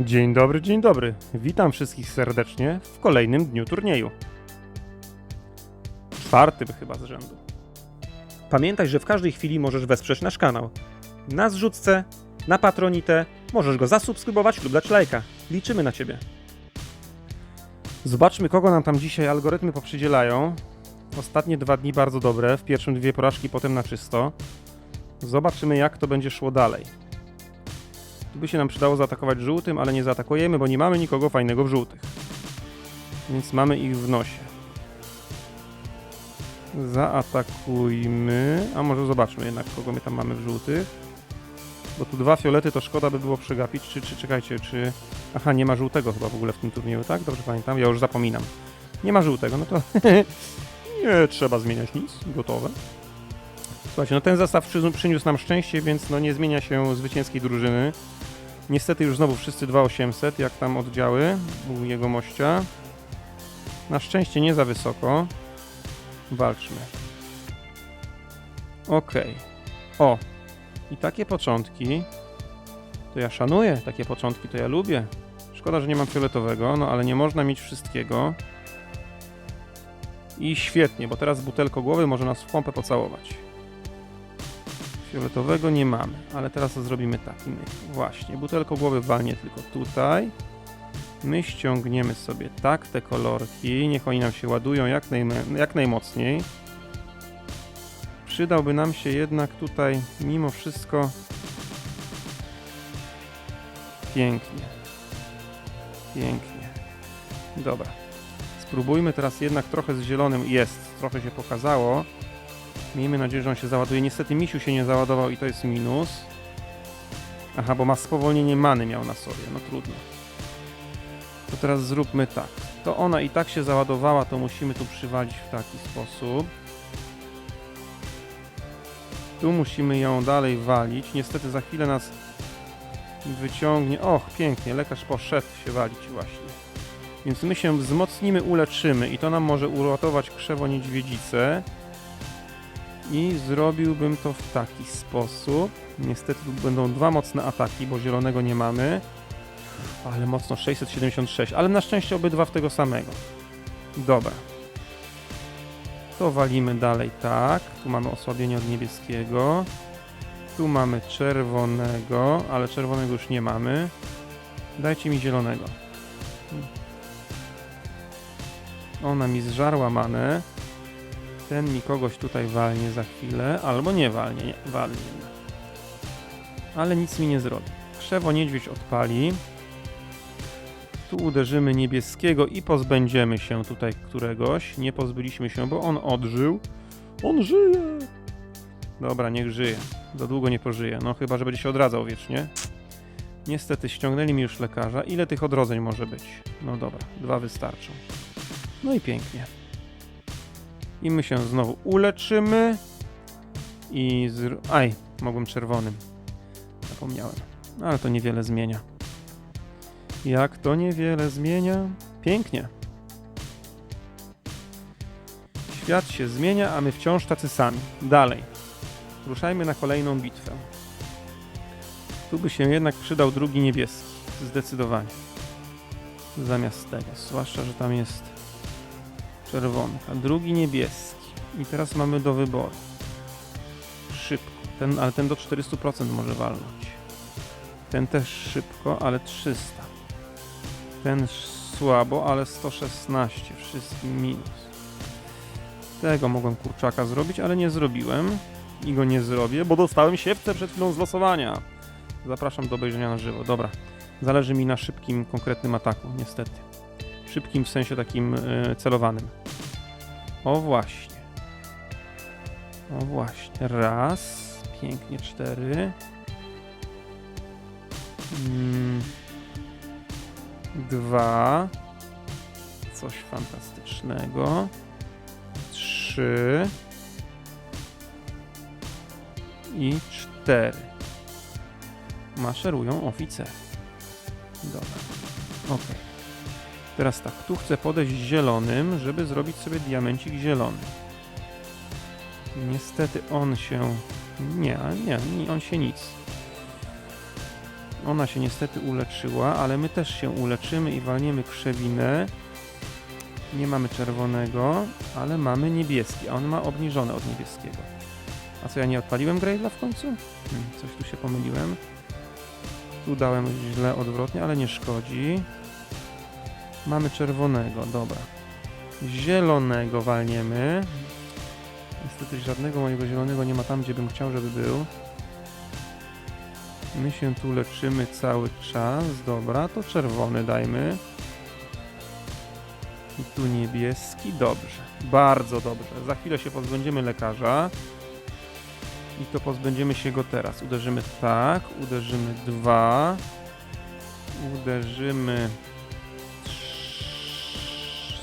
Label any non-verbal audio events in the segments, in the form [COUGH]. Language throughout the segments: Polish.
Dzień dobry, dzień dobry. Witam wszystkich serdecznie w kolejnym dniu turnieju. Czwartym chyba z rzędu. Pamiętaj, że w każdej chwili możesz wesprzeć nasz kanał. Na zrzutce, na Patronite, możesz go zasubskrybować lub dać lajka. Liczymy na Ciebie. Zobaczmy, kogo nam tam dzisiaj algorytmy poprzydzielają. Ostatnie dwa dni bardzo dobre, w pierwszym dwie porażki, potem na czysto. Zobaczymy, jak to będzie szło dalej. By się nam przydało zaatakować żółtym, ale nie zaatakujemy, bo nie mamy nikogo fajnego w żółtych. Więc mamy ich w nosie. Zaatakujmy. A może zobaczmy jednak, kogo my tam mamy w żółtych. Bo tu dwa fiolety to szkoda by było przegapić. Czy, czy czekajcie, czy. Aha, nie ma żółtego chyba w ogóle w tym turnieju, tak? Dobrze pamiętam, ja już zapominam. Nie ma żółtego, no to [LAUGHS] nie trzeba zmieniać nic. Gotowe. Słuchajcie, no ten zestaw przy, przyniósł nam szczęście, więc no nie zmienia się zwycięskiej drużyny. Niestety już znowu wszyscy 2800, jak tam oddziały u jego mościa. Na szczęście nie za wysoko. Walczmy. Okej. O. I takie początki. To ja szanuję. Takie początki to ja lubię. Szkoda, że nie mam fioletowego, no ale nie można mieć wszystkiego. I świetnie, bo teraz butelko głowy może nas w pompę pocałować. Fioletowego nie mamy, ale teraz to zrobimy tak. My właśnie, butelko głowy walnie tylko tutaj. My ściągniemy sobie tak te kolorki, niech oni nam się ładują jak, najme- jak najmocniej. Przydałby nam się jednak tutaj mimo wszystko pięknie. Pięknie. Dobra. Spróbujmy teraz jednak trochę z zielonym. Jest, trochę się pokazało. Miejmy nadzieję, że on się załaduje. Niestety misiu się nie załadował i to jest minus. Aha, bo ma spowolnienie many miał na sobie. No trudno. To teraz zróbmy tak. To ona i tak się załadowała, to musimy tu przywalić w taki sposób. Tu musimy ją dalej walić. Niestety za chwilę nas wyciągnie. Och, pięknie, lekarz poszedł się walić właśnie. Więc my się wzmocnimy, uleczymy i to nam może uratować krzewo niedźwiedzicę. I zrobiłbym to w taki sposób. Niestety tu będą dwa mocne ataki, bo zielonego nie mamy. Ale mocno 676, ale na szczęście obydwa w tego samego. Dobra. To walimy dalej tak. Tu mamy osłabienie od niebieskiego. Tu mamy czerwonego, ale czerwonego już nie mamy. Dajcie mi zielonego. Ona mi zżarła manę. Ten mi kogoś tutaj walnie za chwilę, albo nie walnie, nie, walnie. Ale nic mi nie zrobi. Krzewo niedźwiedź odpali. Tu uderzymy niebieskiego i pozbędziemy się tutaj któregoś. Nie pozbyliśmy się, bo on odżył. On żyje! Dobra, niech żyje. Za długo nie pożyje. No chyba, że będzie się odradzał wiecznie. Niestety ściągnęli mi już lekarza. Ile tych odrodzeń może być? No dobra, dwa wystarczą. No i pięknie. I my się znowu uleczymy. I zr... Aj, mogłem czerwonym. Zapomniałem. Ale to niewiele zmienia. Jak to niewiele zmienia? Pięknie. Świat się zmienia, a my wciąż tacy sami. Dalej. Ruszajmy na kolejną bitwę. Tu by się jednak przydał drugi niebieski. Zdecydowanie. Zamiast tego. Zwłaszcza, że tam jest czerwony, a drugi niebieski. I teraz mamy do wyboru. Szybko. Ten, ale ten do 400% może walnąć. Ten też szybko, ale 300. Ten słabo, ale 116. Wszystkim minus. Tego mogłem kurczaka zrobić, ale nie zrobiłem. I go nie zrobię, bo dostałem siewce przed chwilą z losowania. Zapraszam do obejrzenia na żywo. Dobra. Zależy mi na szybkim, konkretnym ataku, niestety. Szybkim w sensie takim e, celowanym. O właśnie. O właśnie. Raz. Pięknie. Cztery. Mm. Dwa. Coś fantastycznego. Trzy. I cztery. Maszerują oficery. Dobra. Okej. Teraz tak, tu chcę podejść zielonym, żeby zrobić sobie diamencik zielony. Niestety on się... Nie, nie, on się nic. Ona się niestety uleczyła, ale my też się uleczymy i walniemy krzewinę. Nie mamy czerwonego, ale mamy niebieski, a on ma obniżone od niebieskiego. A co, ja nie odpaliłem Grave'la w końcu? Hmm, coś tu się pomyliłem. Tu dałem źle odwrotnie, ale nie szkodzi. Mamy czerwonego, dobra. Zielonego walniemy. Niestety żadnego mojego zielonego nie ma tam, gdzie bym chciał, żeby był. My się tu leczymy cały czas. Dobra, to czerwony dajmy. I tu niebieski. Dobrze. Bardzo dobrze. Za chwilę się pozbędziemy lekarza. I to pozbędziemy się go teraz. Uderzymy tak, uderzymy dwa, uderzymy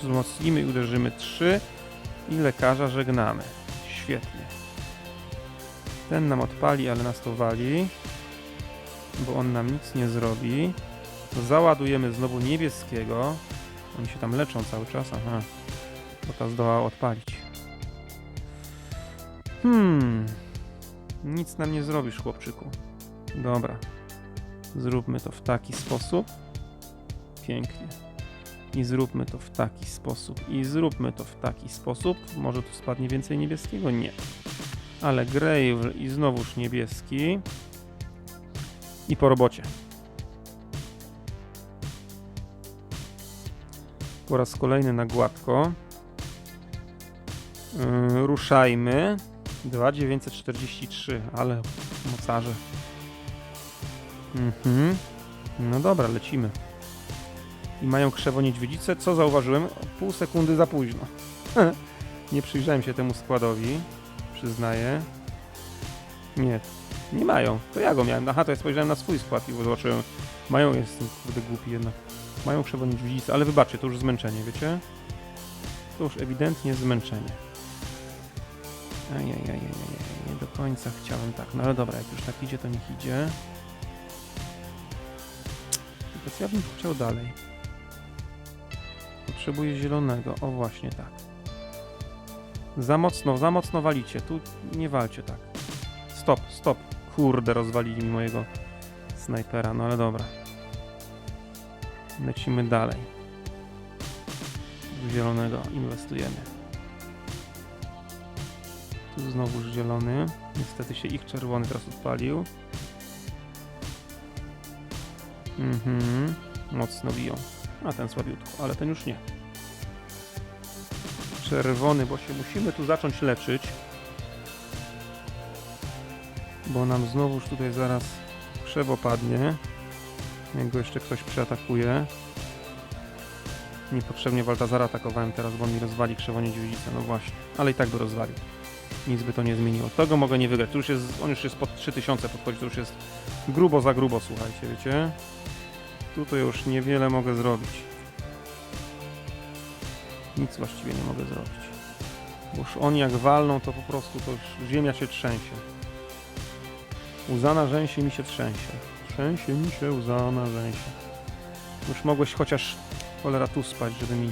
wzmocnimy i uderzymy trzy i lekarza żegnamy. Świetnie. Ten nam odpali, ale nas to wali, bo on nam nic nie zrobi. Załadujemy znowu niebieskiego. Oni się tam leczą cały czas, aha. Bo ta zdołała odpalić. Hmm. Nic nam nie zrobisz, chłopczyku. Dobra. Zróbmy to w taki sposób. Pięknie. I zróbmy to w taki sposób. I zróbmy to w taki sposób. Może tu spadnie więcej niebieskiego? Nie. Ale Gravel i znowuż niebieski. I po robocie. Po raz kolejny na gładko. Yy, ruszajmy. 2943, ale mocarze. Mhm. No dobra, lecimy. I mają krzewo niedźwiedzicę. Co zauważyłem? Pół sekundy za późno. [LAUGHS] nie przyjrzałem się temu składowi. Przyznaję. Nie, nie mają. To ja go miałem. Aha, to ja spojrzałem na swój skład i zobaczyłem. Mają, jestem kurde głupi jednak. Mają krzewo niedźwiedzicę, ale wybaczcie, to już zmęczenie, wiecie? To już ewidentnie zmęczenie. Ajajajajaj, nie do końca chciałem tak, no ale dobra, jak już tak idzie, to niech idzie. Tylko co ja bym chciał dalej? Potrzebuję zielonego, o właśnie tak. Za mocno, za mocno walicie, tu nie walcie tak. Stop, stop. Kurde, rozwalili mi mojego snajpera, no ale dobra. Lecimy dalej. W zielonego inwestujemy. Tu znowuż zielony. Niestety się ich czerwony teraz odpalił. Mhm. Mocno biją. A ten słabiutko, ale ten już nie. Czerwony, bo się musimy tu zacząć leczyć. Bo nam znowuż tutaj zaraz krzewo padnie. Jak go jeszcze ktoś przeatakuje. Niepotrzebnie Waltazara atakowałem teraz, bo mi rozwali krzewo niedźwiedzicę. No właśnie, ale i tak by rozwalił nic by to nie zmieniło. Tego mogę nie wygrać. Tu już jest, on już jest pod 3000 podchodzi, to już jest grubo za grubo, słuchajcie, wiecie? Tutaj już niewiele mogę zrobić. Nic właściwie nie mogę zrobić. Bo już oni jak walną, to po prostu to już ziemia się trzęsie. Łza na rzęsie mi się trzęsie. Trzęsie mi się łza na rzęsie. Już mogłeś chociaż cholera tu spać, żeby mi...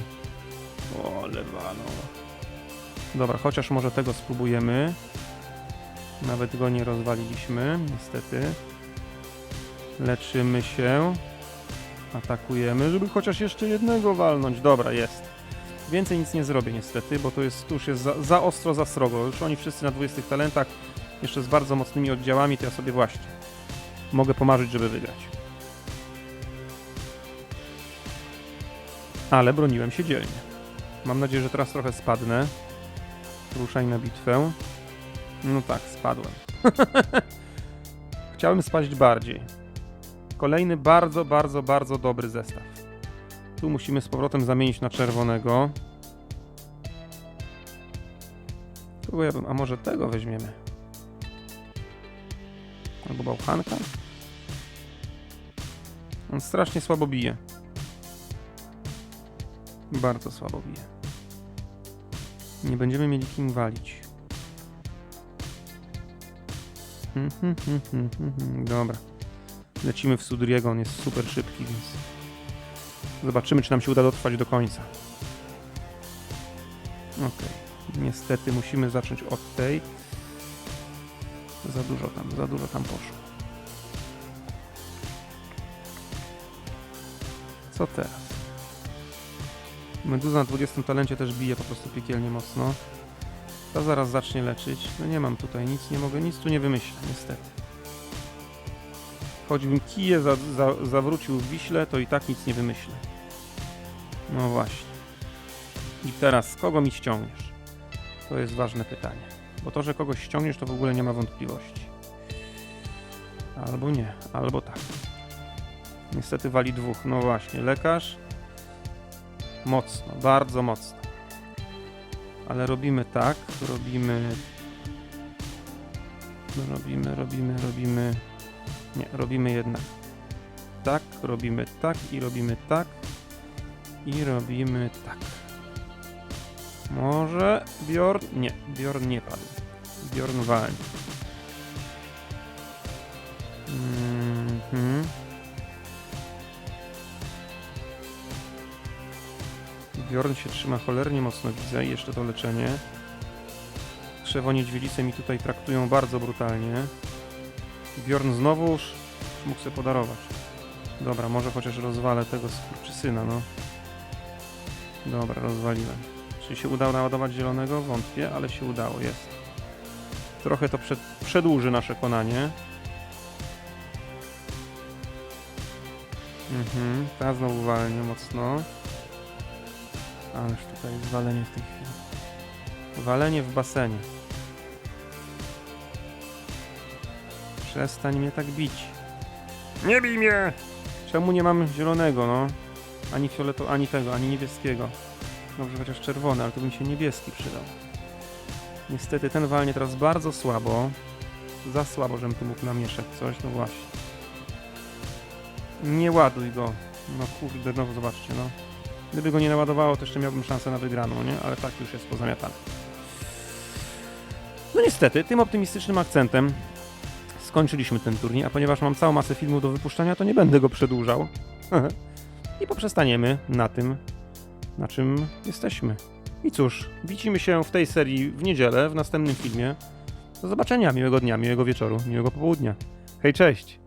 O, ale walą. Dobra, chociaż może tego spróbujemy. Nawet go nie rozwaliliśmy, niestety. Leczymy się. Atakujemy, żeby chociaż jeszcze jednego walnąć. Dobra, jest. Więcej nic nie zrobię niestety, bo to jest, już jest za, za ostro, za srogo. Już oni wszyscy na 20 talentach, jeszcze z bardzo mocnymi oddziałami, to ja sobie właśnie mogę pomarzyć, żeby wygrać. Ale broniłem się dzielnie. Mam nadzieję, że teraz trochę spadnę. Ruszaj na bitwę. No tak, spadłem. [LAUGHS] Chciałem spaść bardziej. Kolejny bardzo, bardzo, bardzo dobry zestaw. Tu musimy z powrotem zamienić na czerwonego. Bym... A może tego weźmiemy? Albo bałchanka? On strasznie słabo bije. Bardzo słabo bije. Nie będziemy mieli kim walić. Hmm, hmm, hmm. Dobra. Lecimy w Sudriego, on jest super szybki, więc zobaczymy, czy nam się uda dotrwać do końca. Okej. Niestety musimy zacząć od tej. Za dużo tam, za dużo tam poszło. Co teraz? Meduza na 20 talencie też bije po prostu piekielnie mocno. Ta zaraz zacznie leczyć. No nie mam tutaj nic, nie mogę, nic tu nie wymyślę, niestety. Choćbym kije za, za, zawrócił w Wiśle, to i tak nic nie wymyślę. No właśnie. I teraz, kogo mi ściągniesz? To jest ważne pytanie. Bo to, że kogoś ściągniesz, to w ogóle nie ma wątpliwości. Albo nie, albo tak. Niestety wali dwóch. No właśnie, lekarz. Mocno, bardzo mocno. Ale robimy tak, robimy. Robimy, robimy, robimy. Nie, robimy jednak tak, robimy tak i robimy tak. I robimy tak. Może Bjorn? Nie, Bjorn nie padł. Bjorn walnie. Mhm. Bjorn się trzyma cholernie mocno, widzę, i jeszcze to leczenie. Krzewo niedźwiedzice mi tutaj traktują bardzo brutalnie. Bjorn znowuż mógł sobie podarować. Dobra, może chociaż rozwalę tego skurczysyna, no. Dobra, rozwaliłem. Czy się udało naładować zielonego? Wątpię, ale się udało, jest. Trochę to przed, przedłuży nasze konanie. Mhm, ta znowu walnie mocno. Ależ tutaj jest walenie w tej chwili. Walenie w basenie. Przestań mnie tak bić. Nie bij mnie! Czemu nie mam zielonego, no? Ani fioleto, ani tego, ani niebieskiego. Dobrze, chociaż czerwony, ale to by mi się niebieski przydał. Niestety ten walnie teraz bardzo słabo. Za słabo, żebym tu mógł namieszać coś, no właśnie. Nie ładuj go. No kurde, no zobaczcie, no. Gdyby go nie naładowało, to jeszcze miałbym szansę na wygraną, nie? Ale tak już jest pozamiatane. No niestety, tym optymistycznym akcentem skończyliśmy ten turniej, a ponieważ mam całą masę filmu do wypuszczania, to nie będę go przedłużał. [LAUGHS] I poprzestaniemy na tym, na czym jesteśmy. I cóż, widzimy się w tej serii w niedzielę, w następnym filmie. Do zobaczenia, miłego dnia, miłego wieczoru, miłego popołudnia. Hej, cześć!